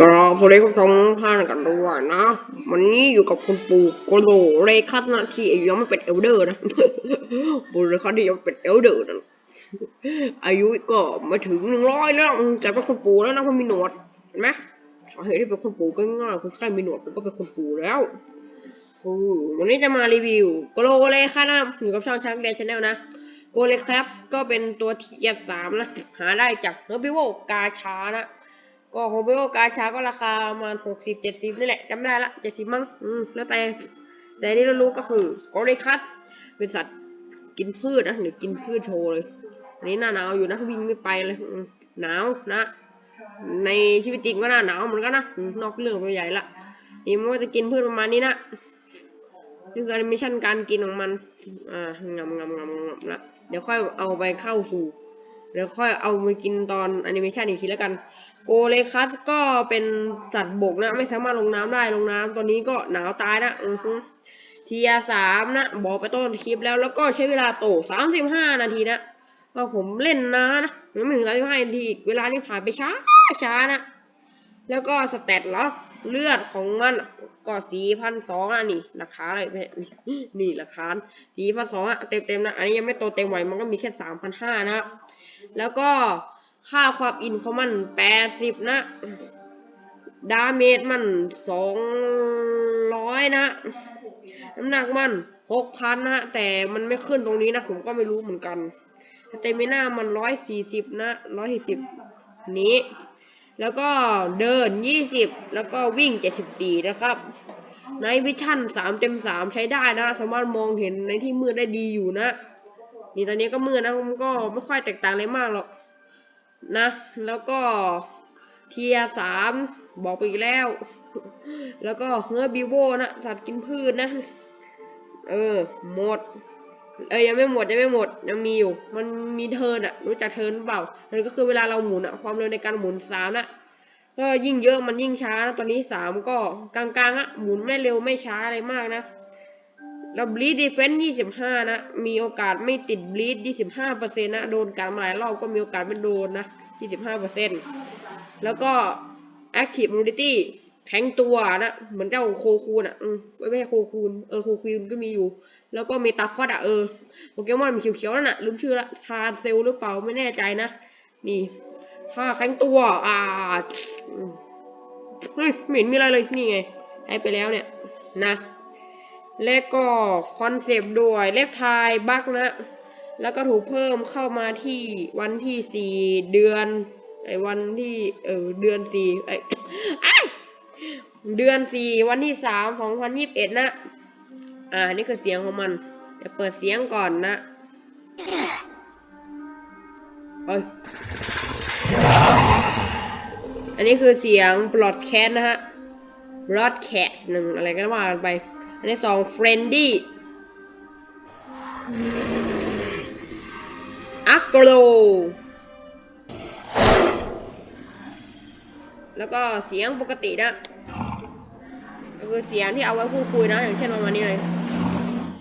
กรอบสวัสดีคุณผู้ชมท่านกันด้วยนะ วันนี้อยู่กับคุณปู่โกโลเรคัสนะที่อายุยังไม่เป็นเอลเดอร์นะปู่เรคัสที่ยังเป็นเอลเดอร์นะอายุก็มาถึงหนึ่งร้อยแล้วแต่เป็นคุณปู่แล้วนะเพราะมีหนวดเห็นไหมสาเหตุที่เป็นคุณปู่ก็ง่ายคุณแค่มีหนวดก็เป็นคุณปู่แล้ววันนี้จะมารีวิวโกโลเรคัสนะอยู่กับช่องช้างเดชแนลนะ โกเลคัสก็เป็นตัวเทียสามนะ หาได้จากเฮอร์บิโวกาชานะ ก็เฮอร์บิโวกาชาก็ราคาประมาณหกสิบเจ็ดสิบนี่แหละจำไม่ได้ละเจ็ดสิบมั้งอืมแล้วแต่ แต่ที่เรารู้ก็คือโกเลคัสเป็นสัตว์กินพืชนะหรือกินพืชโชว์เลย อันนี้หน้าหนาวอยู่นะวิ่งไม่ไปเลยหนาวนะ ในชีวิตจริงก็หน้าหนาวเหมือนกันนะอืมนอกเรื่องไปใหญ่ละนี่มันก็จะกินพืชประมาณนี้นะนี่คือแอนิเมชันการกินของมัน อ่างำงำงำงำละ เดี๋ยวค่อยเอาไปเข้าสู่เดี๋ยวค่อยเอาไปกินตอนแอนิเมชันอีกทีแล้วกัน โกเลคัสก็เป็นสัตว์บกนะ ไม่สามารถลงน้ำได้ลงน้ำตอนนี้ก็หนาวตายนะอือฮึทียสามนะ บอกไปต้นคลิปแล้วแล้วก็ใช้เวลาโตสามสิบห้านาทีนะว่าผมเล่นนะนะไม่ถึงสามสิบห้านาทีอีกเวลานี่ผ่านไปช้าช้านะ แล้วก็สเตตเหรอ เลือดของมันก็สี่พันสองอะนี่ราคาอะไรนี่ราคาสี่พันสองอะเต็มเต็มนะ อันนี้ยังไม่โตเต็มไหวมันก็มีแค่สามพันห้านะ แล้วก็ค่าความอินของมันแปดสิบนะ ดาเมจมันสองร้อยนะ น้ำหนักมันหกพันนะแต่มันไม่ขึ้นตรงนี้นะ ผมก็ไม่รู้เหมือนกัน เตมิน่ามันร้อยสี่สิบนะร้อยสี่สิบนี้ แล้วก็เดิน 20 แล้วก็วิ่ง 74 นะครับในวิชั่น3เต็ม 3 ใช้ได้นะ สามารถมองเห็นในที่มืดได้ดีอยู่นะ นี่ตอนนี้ก็มืดนะมันก็ไม่ค่อยแตกต่างอะไรมากหรอกนะ แล้วก็เทียสามบอกไปอีกแล้ว แล้วก็เฮอร์บิโวนะ สัตว์กินพืชนะเออ หมด เอ้ยยังไม่หมดยังไม่หมดยังมีอยู่ มันมีเทินอะรู้จักเทินหรือเปล่าเทินก็คือเวลาเราหมุนอะความเร็วในการหมุนสามนะก็ยิ่งเยอะมันยิ่งช้านะตอนนี้สามก็กลางๆอะหมุนไม่เร็วไม่ช้าอะไรมากนะแล้วบลีดดีเฟนต์ยี่สิบห้านะมีโอกาสไม่ติดบลีดยี่สิบห้าเปอร์เซ็นต์นะโดนการมาหลายรอบก็มีโอกาสไม่โดนนะยี่สิบห้าเปอร์เซ็นต์แล้วก็ active mobility แข็งตัวนะเหมือนเจ้าโคคูนอะอืมไม่ใช่โคคูนเออโคคูนก็มีอยู่ แล้วก็มีตาพอดอะเออโปเกมอนมีเขียวๆนั่นน่ะลืมชื่อละทาเซลหรือเปล่าไม่แน่ใจนะนี่ค่าแข็งตัว อ่าเฮ้ยไม่เห็นมีอะไรเลยนี่ไงให้ไปแล้วเนี่ยนะและก็คอนเซปต์ด้วยเล็บทายบักนะ แล้วก็ถูกเพิ่มเข้ามาที่วันที่สี่เดือนไอ้วันที่เออเดือนสี่ไอ้ เดือนสี่วันที่สามสองพันยี่สิบเอ็ดนะ อ่า นี่คือเสียงของมัน เดี๋ยวเปิดเสียงก่อนนะเอ้ยอันนี้คือเสียง broadcast นะฮะ broadcast หนึ่งอะไรก็ว่ากันไป อันที่สอง friendly agro แล้วก็เสียงปกตินะ คือเสียงที่เอาไว้พูดคุยนะ อย่างเช่นประมาณนี้เลย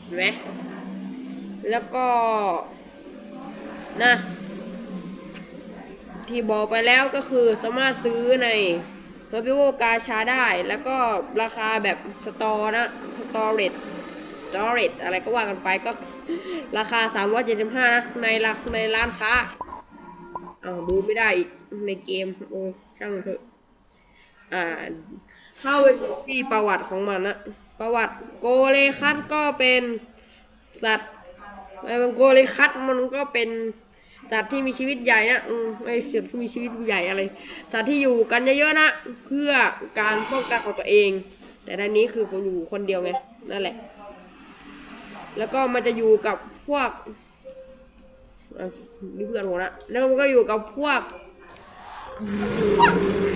เห็นไหมแล้วก็นะที่บอกไปแล้วก็คือสามารถซื้อในเฮอร์บิโวกาชาได้ แล้วก็ราคาแบบสตอร์นะสตอเรจสตอเรจอะไรก็ว่ากันไปก็ราคา 375 นะ ในราในร้านค้าอ้าวดูไม่ได้อีกในเกม โอ้ช่างเถอะ อ่าเข้าไปที่ประวัติของมันนะประวัติโกเลคัสก็เป็นสัตว์ไอ้โกเลคัสมันก็เป็นสัตว์ที่มีชีวิตใหญ่นะอืมไอ้สัตว์ที่มีชีวิตใหญ่อะไร สัตว์ที่อยู่กันเยอะๆนะเพื่อการป้องกันของตัวเอง แต่ในนี้คือผมอยู่คนเดียวไงนั่นแหละ แล้วก็มันจะอยู่กับพวกนี่เพื่อนผมนะแล้วมันก็อยู่กับพวก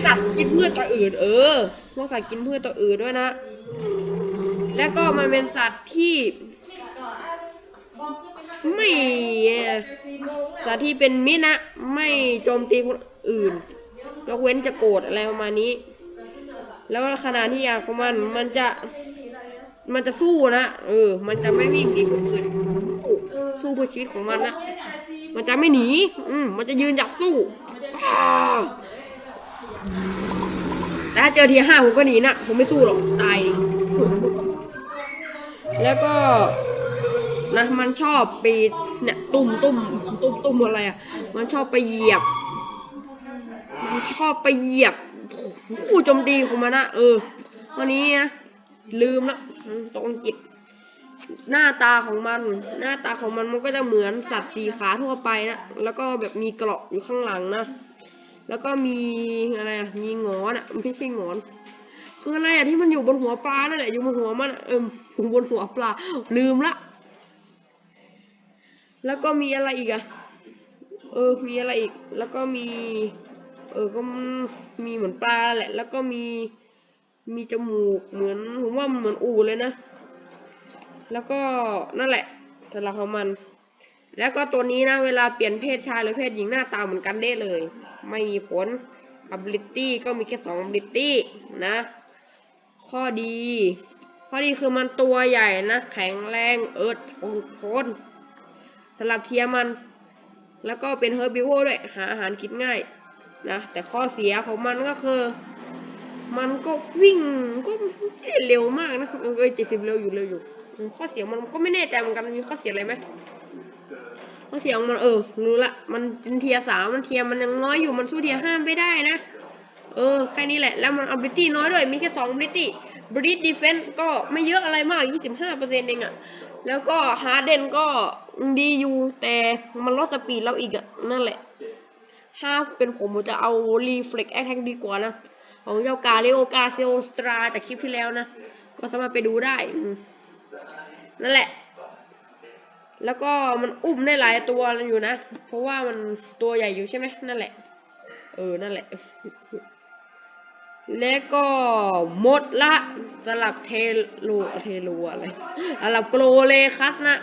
สัตว์กินพืชตัวอื่น เออพวกสัตว์กินพืชตัวอื่นด้วยนะ แล้วก็มันเป็นสัตว์ที่ไม่สัตว์ที่เป็นมิตรนะ ไม่โจมตีคนอื่นยกเว้นจะโกรธอะไรประมาณนี้ แล้วขณะที่อยากของมันมันจะ มันจะสู้นะ เออ มันจะไม่วิ่งหนีคนอื่น สู้เพื่อชีวิตของมันนะ มันจะไม่หนี อืมมันจะยืนหยัดสู้ อ้าเจอทีห้าผมก็หนีนะ ผมไม่สู้หรอก ตายดิแล้วก็นะมันชอบไปเนี่ยตุ่มตุ่มตุ่มตุ่มอะไรอะ มันชอบไปเหยียบ มันชอบไปเหยียบคู่โจมตีของมันนะเออ วันนี้นะลืมละตรงจิต หน้าตาของมัน หน้าตาของมันมันก็จะเหมือนสัตว์สีขาทั่วไปนะ แล้วก็แบบมีเกราะอยู่ข้างหลังนะ แล้วก็มีอะไรอะ มีงอนอะไม่ใช่งอน คืออะไรอะที่มันอยู่บนหัวปลานั่นแหละอยู่บนหัวมันอะเอออยู่บนหัวปลา ลืมละ แล้วก็มีอะไรอีกอะ เออ มีอะไรอีก แล้วก็มี เออ ก็มีเหมือนปลาแหละ แล้วก็มี มีจมูกเหมือนผมว่ามันเหมือนอูเลยนะ แล้วก็นั่นแหละสำหรับของมัน แล้วก็ตัวนี้นะเวลาเปลี่ยนเพศชายหรือเพศหญิงหน้าตาเหมือนกันได้เลย ไม่มีผล ability ก็มีแค่สอง ability นะ ข้อดี ข้อดีคือมันตัวใหญ่นะ แข็งแรงเอิดทนทนสำหรับเทียมัน แล้วก็เป็นเฮอร์บิวด้วย หาอาหารกินง่ายนะ แต่ข้อเสียของมันก็คือ มันก็วิ่งก็เร็วมากนะเออเจ็ดสิบเร็วอยู่เร็วอยู่ ข้อเสียมันก็ไม่แน่ใจเหมือนกันมันมีข้อเสียอะไรไหม ข้อเสียงมันเออรู้ละมันเป็นเทียร์สามมันเทียร์มันยังน้อยอยู่มันสู้เทียร์ห้าไม่ได้นะ เออแค่นี้แหละ แล้วมัน ability น้อยด้วยมีแค่สอง ability British defense ก็ไม่เยอะอะไรมาก 25%เองอะแล้วก็ harden ก็ดีอยู่แต่มันลดสปีดเราอีกอะนั่นแหละ ถ้าเป็นผมผมจะเอา reflex attack ดีกว่านะ ของเจ้ากาเลโอกาเซลสตราจากคลิปที่แล้วนะ ก็สามารถไปดูได้ นั่นแหละ แล้วก็มันอุ้มได้หลายตัวอยู่นะ เพราะว่ามันตัวใหญ่อยู่ใช่ไหมนั่นแหละ เออ นั่นแหละ แล้วก็หมดละสลับเทโลเทโลอะไรสลับโกลเลคัสนะ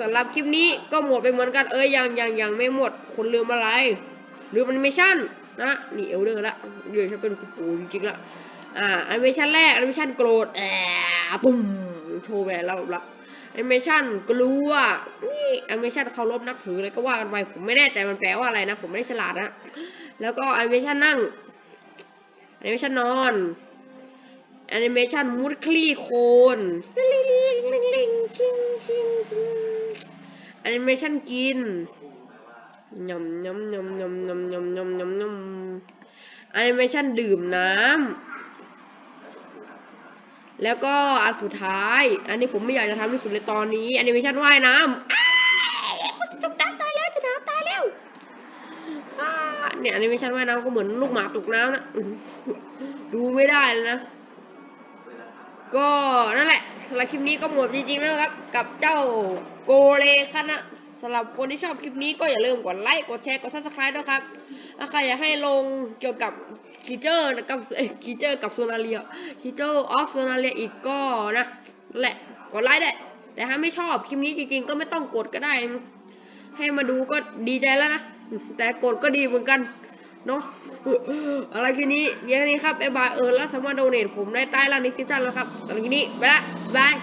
สำหรับคลิปนี้ก็หมดไปเหมือนกันเอ้ยยังยังยังไม่หมดคนลืมอะไรลืมแอนิเมชั่นนะนี่เอลเดอร์ละเดี๋ยวฉันเป็นคุณปู่จริงๆละอ่าแอนิเมชันแรกแอนิเมชันโกรธแอบตุ้มโชว์แหวนเราละ แอนิเมชันกลัวนี่แอนิเมชันเคารพนับถืออะไรก็ว่ากันไปผมไม่แน่ใจมันแปลว่าอะไรนะ ผมไม่ได้ฉลาดนะแล้วก็แอนิเมชันนั่งแอนิเมชันนอนแอนิเมชันมุดคลี่โคนลิงลิงลิงลิงชิงชิงชิงแอนิเมชันกินยำยำยำยำยำยำยำยำยำแอนิเมชันดื่มน้ำ แล้วก็อันสุดท้าย อันนี้ผมไม่อยากจะทำที่สุดเลยตอนนี้แอนิเมชันว่ายน้ำอ้ายจมน้ำตายแล้วจะน้ำตายแล้วเนี่ยแอนิเมชันว่ายน้ำก็เหมือนลูกหมาตกน้ำนะดูไม่ได้เลยนะ ก็นั่นแหละสำหรับคลิปนี้ก็หมดจริงๆแล้วครับ กับเจ้าโกเลคันนะสำหรับคนที่ชอบคลิปนี้ก็อย่าลืมกดไลค์ กดแชร์ กดซับสไครต์ด้วยครับ ถ้าใครอยากให้ลงเกี่ยวกับ คีเจอร์กับเอ้คีเจอร์กับโซนาเรียคีเจอร์ออฟโซนาเรียอีกก็นะแหละกดไลค์ได้ แต่ถ้าไม่ชอบคลิปนี้จริงๆ ก็ไม่ต้องกดก็ได้ ให้มาดูก็ดีใจแล้วนะ แต่กดก็ดีเหมือนกันเนาะอะไรทีนี้เดี๋ยวนี้ครับไอ้บายเออแล้วสามารถโดเนทผมได้ใต้ล่างนี้ซิชั่นแล้วครับอะไรทีนี้ไปละบาย